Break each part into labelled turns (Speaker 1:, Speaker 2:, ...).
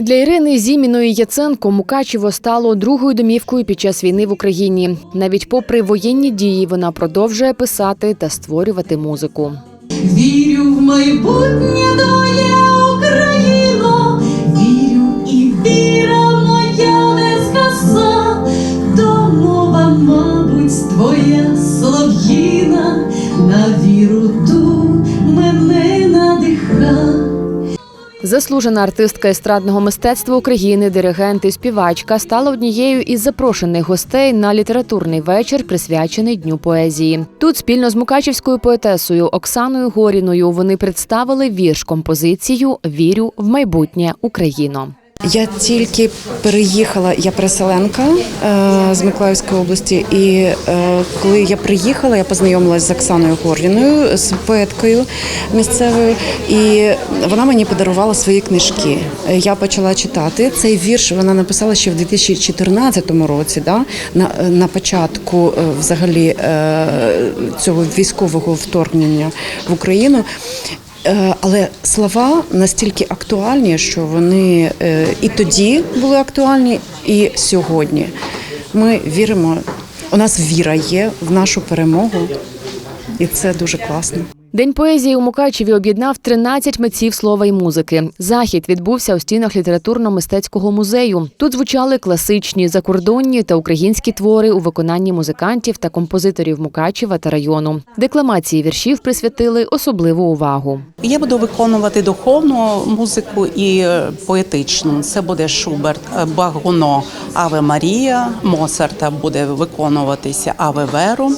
Speaker 1: Для Ірини Зіміної Яценко Мукачево стало другою домівкою під час війни в Україні. Навіть попри воєнні дії, вона продовжує писати та створювати музику.
Speaker 2: Вірю в майбутнє твоє Україно, вірю і віра моя не згаса, то мова, мабуть, твоя солов'їна, на віру ту
Speaker 1: Заслужена артистка естрадного мистецтва України, диригент і співачка стала однією із запрошених гостей на літературний вечір, присвячений Дню поезії. Тут спільно з мукачівською поетесою Оксаною Горіною вони представили вірш композицію Вірю в майбутнє Україно.
Speaker 3: Я тільки переїхала, я переселенка е, з Миколаївської області, і е, коли я приїхала, я познайомилася з Оксаною Горліною, з поеткою місцевою, і вона мені подарувала свої книжки. Е, Я почала читати цей вірш. Вона написала ще в 2014 році, да, на, на початку е, взагалі е, цього військового вторгнення в Україну. Е, Але слова настільки актуальні, що вони е, і тоді були актуальні, і сьогодні. Ми віримо, у нас віра є в нашу перемогу, і це дуже класно.
Speaker 1: День поезії у Мукачеві об'єднав 13 митців слова і музики. Захід відбувся у стінах літературно-мистецького музею. Тут звучали класичні, закордонні та українські твори у виконанні музикантів та композиторів Мукачева та району. Декламації віршів присвятили особливу увагу.
Speaker 4: Я буду виконувати духовну музику і е, поетичну. Це буде Шуберт, е, Багуно, Аве Марія, Моцарта буде виконуватися Аве Верум,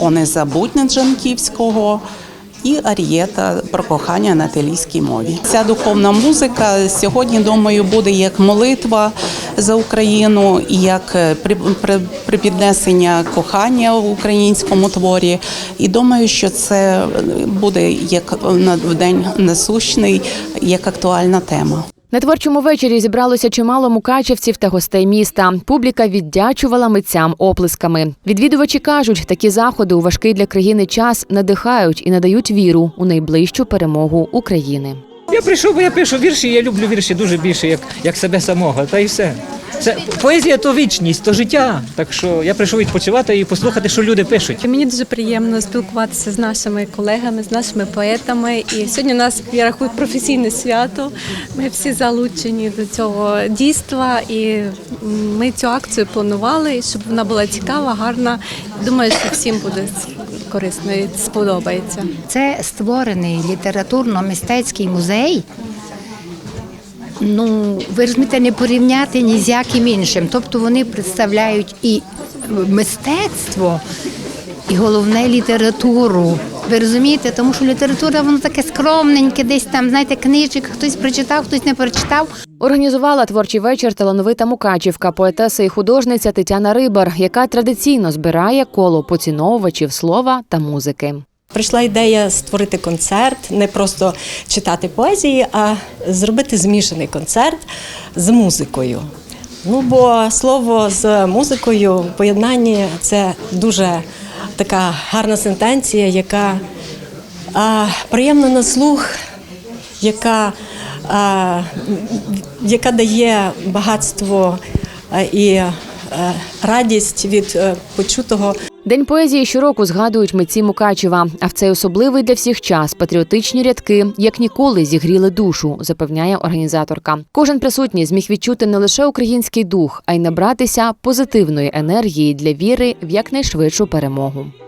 Speaker 4: О незабутнє Джанківського. І арієта про кохання на італійській мові. Ця духовна музика сьогодні, думаю, буде як молитва за Україну, і як е, при, при, припіднесення кохання в українському творі. І думаю, що це буде як в день насущний, як актуальна тема.
Speaker 1: На творчому вечорі зібралося чимало мукачевців та гостей міста. Публіка віддячувала митцям оплесками. Відвідувачі кажуть, такі заходи у важкий для країни час надихають і надають віру у найближчу перемогу України.
Speaker 5: Я прийшов, бо я пишу вірші, я люблю вірші дуже більше, як, як себе самого, та й все. Це поезія то вічність, то життя. Так що я прийшов відпочивати і послухати, що люди пишуть.
Speaker 6: Мені дуже приємно спілкуватися з нашими колегами, з нашими поетами. І сьогодні у нас я рахую професійне свято. Ми всі залучені до цього дійства, і ми цю акцію планували, щоб вона була цікава, гарна. Думаю, що всім буде корисно і сподобається.
Speaker 7: Це створений літературно-мистецький музей. Ну, ви розумієте, не порівняти ні з яким іншим. Тобто вони представляють і мистецтво, і головне літературу. Ви розумієте, тому що література воно таке скромненьке, десь там, знаєте, книжок, хтось прочитав, хтось не прочитав.
Speaker 1: Організувала творчий вечір талановита мукачівка, поетеса і художниця Тетяна Рибар, яка традиційно збирає коло поціновувачів слова та музики.
Speaker 8: Прийшла ідея створити концерт, не просто читати поезії, а зробити змішаний концерт з музикою. Ну бо слово з музикою в поєднанні це дуже така гарна сентенція, яка а, приємна на слух, яка, а, яка дає багатство і а, радість від е, почутого.
Speaker 1: День поезії щороку згадують митці Мукачева. А в цей особливий для всіх час патріотичні рядки як ніколи зігріли душу, запевняє організаторка. Кожен присутній зміг відчути не лише український дух, а й набратися позитивної енергії для віри в якнайшвидшу перемогу.